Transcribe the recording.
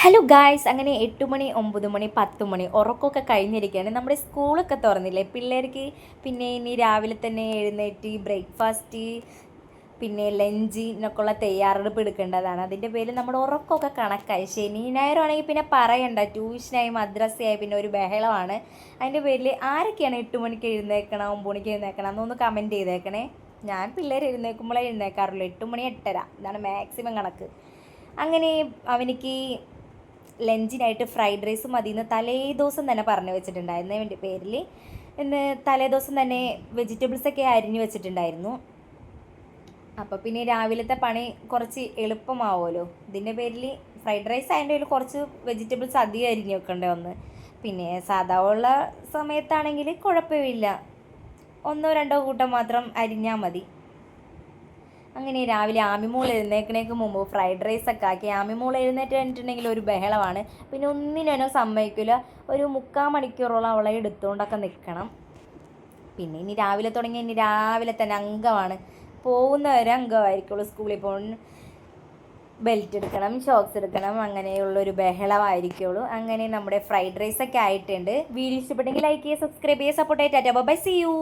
Hello guys അങ്ങനെ എട്ട് മണി ഒമ്പത് മണി പത്ത് മണി ഉറക്കമൊക്കെ കഴിഞ്ഞിരിക്കുകയാണ്. നമ്മുടെ സ്കൂളൊക്കെ തുറന്നില്ലേ? പിള്ളേർക്ക് പിന്നെ ഇനി രാവിലെ തന്നെ എഴുന്നേറ്റ് ബ്രേക്ക്ഫാസ്റ്റ് പിന്നെ ലഞ്ചിനൊക്കെയുള്ള തയ്യാറെടുപ്പ് എടുക്കേണ്ടതാണ്. അതിന്റെ പേരിൽ നമ്മുടെ ഉറക്കമൊക്കെ കണക്കായി. ശനി ഞായറാണെങ്കിൽ പിന്നെ പറയണ്ട. ട്യൂഷനായി മദ്രസയായി പിന്നെ ഒരു ബഹളമാണ്. അതിന്റെ പേരിൽ ആരൊക്കെയാണ് എട്ട് മണിക്ക് എഴുന്നേക്കണം ഒമ്പത് മണിക്ക് എഴുന്നേക്കണം എന്നൊന്ന് കമന്റ് ചെയ്തേക്കണേ. ഞാൻ പിള്ളേർ എഴുന്നേൽക്കുമ്പോഴേ എഴുന്നേക്കാറുള്ളൂ എട്ട് മണി എട്ടര. ഇതാണ് മാക്സിമം കണക്ക്. അങ്ങനെ അവനിക്ക് ലഞ്ചിനായിട്ട് ഫ്രൈഡ് റൈസ് മതി എന്ന് തലേ ദിവസം തന്നെ പറഞ്ഞു വെച്ചിട്ടുണ്ടായിരുന്നു. എന്റെ പേരിൽ ഇന്ന് തലേ ദിവസം തന്നെ വെജിറ്റബിൾസൊക്കെ അരിഞ്ഞു വെച്ചിട്ടുണ്ടായിരുന്നു. അപ്പോൾ പിന്നെ രാവിലത്തെ പണി കുറച്ച് എളുപ്പമാവുമല്ലോ. ഇതിന്റെ പേരിൽ ഫ്രൈഡ് റൈസ് അതിന്റെ പേരിൽ കുറച്ച് വെജിറ്റബിൾസ് അധികം അരിഞ്ഞു വെക്കേണ്ടി വന്ന്. പിന്നെ സാധാ ഉള്ള സമയത്താണെങ്കിൽ കുഴപ്പമില്ല. ഒന്നോ രണ്ടോ കൂട്ടം മാത്രം അരിഞ്ഞാൽ മതി. അങ്ങനെ രാവിലെ ആമിമോൾ എഴുന്നേക്കണേക്ക് മുമ്പ് ഫ്രൈഡ് റൈസ് ഒക്കെ ആക്കി. ആമിമോൾ എഴുന്നേറ്റ് കഴിഞ്ഞിട്ടുണ്ടെങ്കിൽ ഒരു ബഹളമാണ്. പിന്നെ ഒന്നിനും സമ്മതിക്കില്ല ഒരു മുക്കാൽ മണിക്കൂറോളം അവളെ എടുത്തുകൊണ്ടൊക്കെ നിൽക്കണം പിന്നെ ഇനി രാവിലെ തുടങ്ങി ഇനി രാവിലെ തന്നെ അംഗമാണ്. പോകുന്നവരെ അംഗമായിരിക്കുള്ളൂ സ്കൂളിൽ പോകുന്ന ബെൽറ്റ് എടുക്കണം ഷോക്സ് എടുക്കണം അങ്ങനെയുള്ളൊരു ബഹളമായിരിക്കുള്ളൂ. അങ്ങനെ നമ്മുടെ ഫ്രൈഡ് റൈസ് ഒക്കെ ആയിട്ടുണ്ട്. വീഡിയോ ഇഷ്ടപ്പെട്ടെങ്കിൽ ലൈക്ക് ചെയ്യുക സബ്സ്ക്രൈബ് ചെയ്യുക സപ്പോർട്ട് ആയിട്ട് ബൈ സി യു